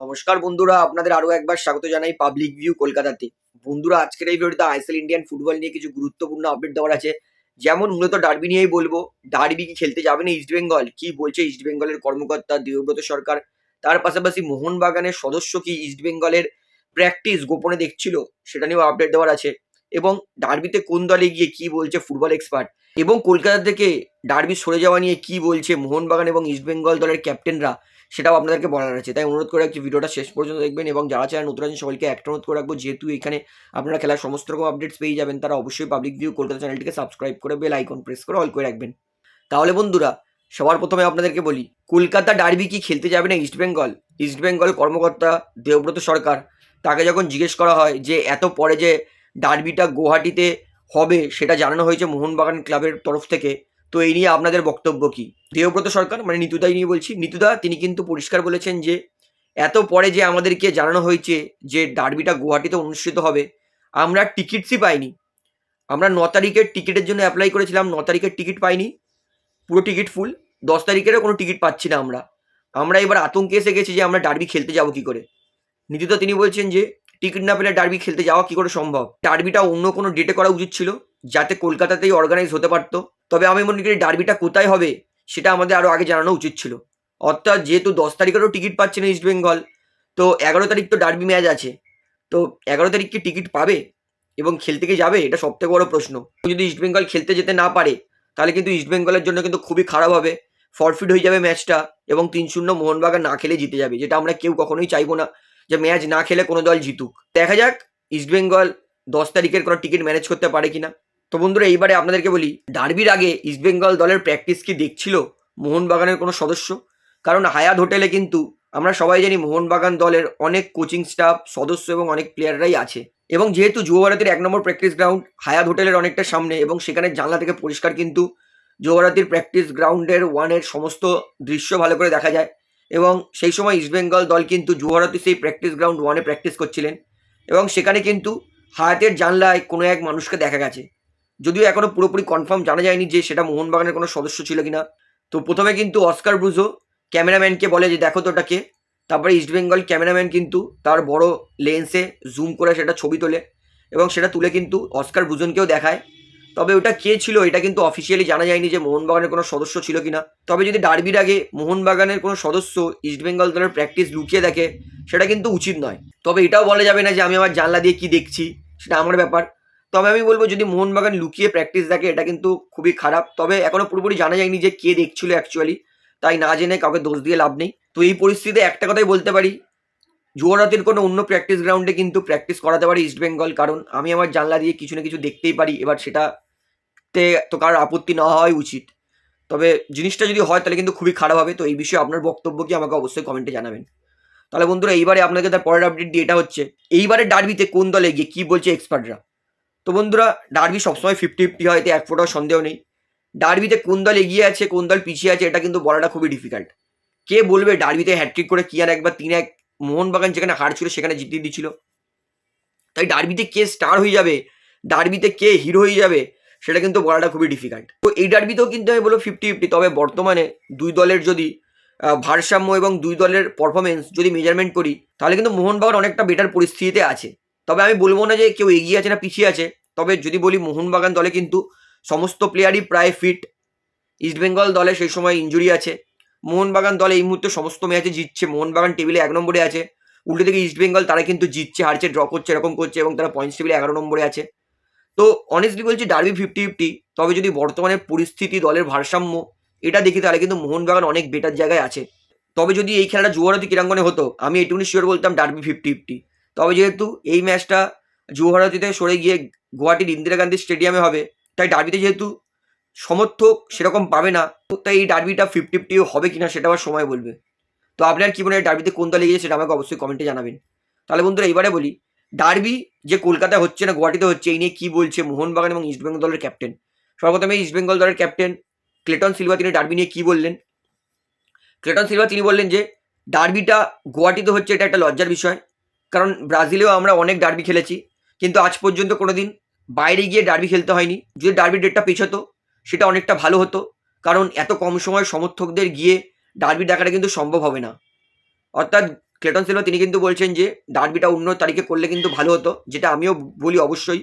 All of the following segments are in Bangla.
নমস্কার বন্ধুরা, আপনাদের আরও একবার স্বাগত জানাই পাবলিক ভিউ কলকাতাতে। বন্ধুরা, আজকের এই ভিডিওতে আইএসএল ইন্ডিয়ান ফুটবল নিয়ে কিছু গুরুত্বপূর্ণ আপডেট দেওয়ার আছে। যেমন মূলত ডার্বি নিয়েই বলব ডার্বি কি খেলতে যাবে না ইস্ট বেঙ্গল কি বলছে ইস্ট বেঙ্গলের কর্মকর্তা দেবব্রত সরকার? তার পাশাপাশি মোহনবাগানের সদস্য কি ইস্ট বেঙ্গলের প্র্যাকটিস গোপনে দেখছিল? সেটা নিয়েও আপডেট দেওয়ার আছে। এবং ডার্বিতে কোন দলে গিয়ে কি বলছে ফুটবল এক্সপার্ট এবং কলকাতা থেকে ডার্বি সরে যাওয়া নিয়ে কি বলছে মোহনবাগান এবং ইস্ট বেঙ্গল দলের ক্যাপ্টেনরা সেটাও আপনাদেরকে বলার আছে তাই অনুরোধ করে রাখছি, ভিডিওটা শেষ পর্যন্ত দেখবেন এবং যারা চ্যানেল নতুন আছেন সবাইকে একটা অনুরোধ করে রাখব, যেহেতু এখানে আপনারা খেলার সমস্ত রকম আপডেটস পেয়ে যাবেন, তারা অবশ্যই পাবলিক ভিউ কলকাতা চ্যানেলটিকে সাবস্ক্রাইব করে বেল আইকন প্রেস করে অল করে রাখবেন। তাহলে বন্ধুরা, সবার প্রথমে আপনাদেরকে বলি, কলকাতা ডার্বি কি খেলতে যাবে না ইস্ট বেঙ্গল ইস্ট বেঙ্গল কর্মকর্তা দেবব্রত সরকার, তাকে যখন জিজ্ঞেস করা হয় যে, এত পরে যে ডার্বিটা গুয়াহাটিতে হবে, সেটা জানানো হয়েছে মোহনবাগান ক্লাবের তরফ থেকে? তো এই নিয়ে আপনাদের বক্তব্য কি? দেবব্রত সরকার মানে নিতুদাই নিয়ে বলছি। নিতুদা, তিনি কিন্তু পরিষ্কার বলেছেন যে, এত পরে যে আমাদেরকে জানানো হয়েছে যে ডার্বিটা গুয়াহাটিতে অনুষ্ঠিত হবে, আমরা টিকিটসই পাইনি। আমরা ন তারিখের টিকিটের জন্য অ্যাপ্লাই করেছিলাম, ন তারিখের টিকিট পাইনি। পুরো টিকিট ফুল দশ তারিখেরও কোনো টিকিট পাচ্ছি না আমরা। আমরা এবার আতঙ্কে এসে গেছি যে আমরা ডার্বি খেলতে যাব কি করে? নীতিদা, তিনি বলছেন যে, টিকিট না পেলে ডার্বি খেলতে যাওয়া কি করে সম্ভব? ডার্বিটা অন্য কোনো ডেটে করা উচিত ছিল, যাতে কলকাতাতেই অর্গানাইজ হতে পারতো। তবে আমি মনে করি ডার্বিটা কোথায় হবে সেটা আমাদের আরও আগে জানানো উচিত ছিল। অর্থাৎ যেহেতু দশ তারিখেরও টিকিট পাচ্ছে না ইস্ট বেঙ্গল, তো এগারো তারিখ তো ডার্বি ম্যাচ আছে। তো এগারো তারিখ কি টিকিট পাবে এবং খেলতে কি যাবে? এটা সবথেকে বড় প্রশ্ন। যদি ইস্ট বেঙ্গল খেলতে যেতে না পারে, তাহলে কিন্তু ইস্ট বেঙ্গলের জন্য কিন্তু খুবই খারাপ হবে। ফরফিট হয়ে যাবে ম্যাচটা এবং তিন শূন্য মোহনবাগান না খেলে জিতে যাবে, যেটা আমরা কেউ কখনোই চাইব না যে ম্যাচ না খেলে কোনো দল জিতুক। দেখা যাক ইস্ট বেঙ্গল দশ তারিখের কোনো টিকিট ম্যানেজ করতে পারে কিনা। তো বন্ধুরা, এইবারে আপনাদেরকে বলি, ডার্বির আগে ইস্ট বেঙ্গল দলের প্র্যাকটিস কি দেখছিল মোহনবাগানের কোনো সদস্য? কারণ হায়াত হোটেলে কিন্তু আমরা সবাই জানি মোহনবাগান দলের অনেক কোচিং স্টাফ, সদস্য এবং অনেক প্লেয়াররাই আছে। এবং যেহেতু যুব ভারতের এক নম্বর প্র্যাকটিস গ্রাউন্ড হায়াত হোটেলের অনেকটা সামনে এবং সেখানে জানলা থেকে পরিষ্কার কিন্তু যুব প্র্যাকটিস গ্রাউন্ডের ওয়ানের সমস্ত দৃশ্য ভালো করে দেখা যায়। এবং সেই সময় ইস্টবেঙ্গল দল কিন্তু যুব ভারতী সেই প্র্যাকটিস গ্রাউন্ড ওয়ানে প্র্যাকটিস করছিলেন। এবং সেখানে কিন্তু হায়াতের জানলায় কোনো এক মানুষকে দেখা গেছে। যদিও এখনও পুরোপুরি কনফার্ম জানা যায়নি যে সেটা মোহনবাগানের কোনো সদস্য ছিল কিনা। তো প্রথমে কিন্তু অস্কার ব্রুজো ক্যামেরাম্যানকে বলে যে, দেখো তো ওটাকে। তারপরে ইস্টবেঙ্গল ক্যামেরাম্যান কিন্তু তার বড় লেন্সে জুম করে সেটা ছবি তোলে এবং সেটা তুলে কিন্তু অস্কার ব্রুজনকেও দেখায়। তবে ওটা কে ছিল এটা কিন্তু অফিসিয়ালি জানা যায়নি যে, মোহনবাগানের কোনো সদস্য ছিল কিনা। তবে যদি ডার্বির আগে মোহনবাগানের কোনো সদস্য ইস্টবেঙ্গল দলের প্র্যাকটিস লুকিয়ে দেখে, সেটা কিন্তু উচিত নয়। তবে এটাও বলা যাবে না যে, আমি আমার জানলা দিয়ে কি দেখছি? সেটা আমার ব্যাপার। তবে আমি বলব যদি মোহনবাগান লুকিয়ে প্র্যাকটিস দেখে, এটা কিন্তু খুবই খারাপ। তবে এখনও পুরোপুরি জানা যায়নি যে কে দেখছিল অ্যাকচুয়ালি তাই না জেনে কাউকে দোষ দিয়ে লাভ নেই। তো এই পরিস্থিতিতে একটা কথাই বলতে পারি। যুবরাতের কোনো অন্য প্র্যাকটিস গ্রাউন্ডে কিন্তু প্র্যাকটিস করাতে পারে ইস্টবেঙ্গল কারণ আমি আমার জানলা দিয়ে কিছু না কিছু দেখতেই পারি, এবার সেটাতে তো কারোর আপত্তি না হওয়াই উচিত। তবে জিনিসটা যদি হয়, তাহলে কিন্তু খুবই খারাপ হবে। তো এই বিষয়ে আপনার বক্তব্য কি আমাকে অবশ্যই কমেন্টে জানাবেন। তাহলে বন্ধুরা, এইবারে আপনাকে তার পরের আপডেট দিয়ে এটা হচ্ছে। এইবারে ডার্বিতে কোন দলে গিয়ে কী বলছে এক্সপার্টরা তো বন্ধুরা ডার্বি সবসময় ফিফটি ফিফটি হয় এতে এক ফোটাও সন্দেহ নেই। ডার্বিতে কোন দল এগিয়ে আছে, কোন দল পিছিয়ে আছে, এটা কিন্তু বলাটা খুবই ডিফিকাল্ট কে বলবে ডার্বিতে হ্যাট্রিক করে কি আর একবার তিন এক মোহনবাগান যেখানে হার ছিল, সেখানে জিতিয়ে দিচ্ছিল তাই ডার্বিতে কে স্টার হয়ে যাবে? ডার্বিতে কে হিরো হয়ে যাবে? সেটা কিন্তু বলাটা খুবই ডিফিকাল্ট তো এই ডার্বিতেও কিন্তু আমি বলব ফিফটি ফিফটি তবে বর্তমানে দুই দলের যদি ভারসাম্য এবং দুই দলের পারফরমেন্স যদি মেজারমেন্ট করি, তাহলে কিন্তু মোহনবাগান অনেকটা বেটার পরিস্থিতিতে আছে। তবে আমি বলব না যে কেউ এগিয়ে আছে না পিছিয়ে আছে, তবে যদি বলি মোহনবাগান দলে কিন্তু সমস্ত প্লেয়ারই প্রায় ফিট ইস্টবেঙ্গল দলে সেই সময় ইঞ্জুরি আছে। মোহনবাগান দলে এই মুহূর্তে সমস্ত ম্যাচে জিতছে। মোহনবাগান টেবিলে এক নম্বরে আছে। উল্টো থেকে ইস্টবেঙ্গল তারা কিন্তু জিতছে, হারছে ড্র করছে, এরকম করছে এবং তারা পয়েন্টস টেবিলে এগারো নম্বরে আছে। তো অনেস্টলি বলছি ডার্বি ফিফটি ফিফটি তবে যদি বর্তমানে পরিস্থিতি, দলের ভারসাম্য, এটা দেখি তাহলে কিন্তু মোহনবাগান অনেক বেটার জায়গায় আছে। তবে যদি এই খেলাটা যুবভারতী ক্রীড়াঙ্গনে হতো, আমি এটুকুনি শিওর বলতাম ডার্বি ফিফটি ফিফটি তবে যেহেতু এই ম্যাচটা যুবভারতীতে সরে গিয়ে গুয়াহাটির ইন্দিরা গান্ধী স্টেডিয়ামে হবে, তাই ডার্বিতে যেহেতু সমর্থক সেরকম পাবে না তাই এই ডার্বিটা ফিফটি ফিফটি হবে কিনা সেটা আবার সময় বলবে। তো আপনার কি মনে হয় ডার্বিতে কোন দলে গিয়েছে সেটা আমাকে অবশ্যই কমেন্টে জানাবেন। তাহলে বন্ধুরা এবারে বলি ডার্বি যে কলকাতায় হচ্ছে না গুয়াহাটিতে হচ্ছে, এই নিয়ে কি বলছে মোহনবাগান এবং ইস্টবেঙ্গল দলের ক্যাপ্টেন সর্বপ্রথমে ইস্টবেঙ্গল দলের ক্যাপ্টেন ক্লেটন সিলভা, তিনি ডার্বি নিয়ে কি বললেন? ক্লেটন সিলভা, তিনি বললেন যে ডার্বিটা গুয়াহাটিতে হচ্ছে, এটা একটা লজ্জার বিষয়। কারণ ব্রাজিলেও আমরা অনেক ডার্বি খেলেছি, কিন্তু আজ পর্যন্ত কোনো দিন বাইরে গিয়ে ডার্বি খেলতে হয়নি। যদি ডার্বি ডেটটা পেছতো, সেটা অনেকটা ভালো হতো, কারণ এত কম সময় সমর্থকদের গিয়ে ডার্বি ডাকাটা কিন্তু সম্ভব হবে না। অর্থাৎ ক্লেটন সিলভা তিনি কিন্তু বলছেন যে ডার্বিটা অন্য তারিখে করলে কিন্তু ভালো হতো, যেটা আমিও বলি অবশ্যই।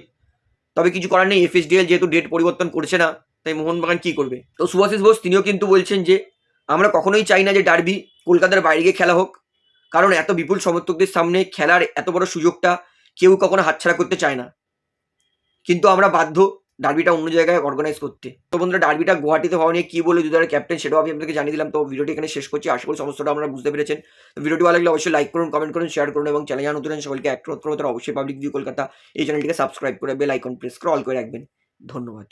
তবে কিছু করার নেই এফএসডিএল যেহেতু ডেট পরিবর্তন করছে না, তাই মোহনবাগান কী করবে? তো সুভাষিস বোস তিনিও কিন্তু বলছেন যে, আমরা কখনোই চাই না যে ডার্বি কলকাতার বাইরে গিয়ে খেলা হোক। কারণ এত বিপুল সমর্থকদের সামনে খেলার এত বড় সুযোগটা কেউ কখনো হাতছাড়া করতে চায় না। কিন্তু আমরা বাধ্য ডার্বিটা অন্য জায়গায় অর্গানাইজ করতে। তো বন্ধুরা, ডার্বিটা গুয়াহাটিতে হওয়া নিয়ে কী বলে দুধারের ক্যাপ্টেন সেটাও আমি আপনাদেরকে জানিয়ে দিলাম। তো ভিডিওটি এখানে শেষ করছি। আশা করি সমস্তটা আমরা বুঝতে পেরেছেন। ভিডিওটি ভালো লাগলে অবশ্যই লাইক করুন কমেন্ট করুন শেয়ার করুন এবং চ্যানেল জানা নতুন সকলকে অ্যাক্ট করতে অবশ্যই পাবলিক ভিউ কলকাতা এই চ্যানেলটিকে সাবস্ক্রাইব করে বেল আইকন প্রেস করে অল করে রাখবেন। ধন্যবাদ।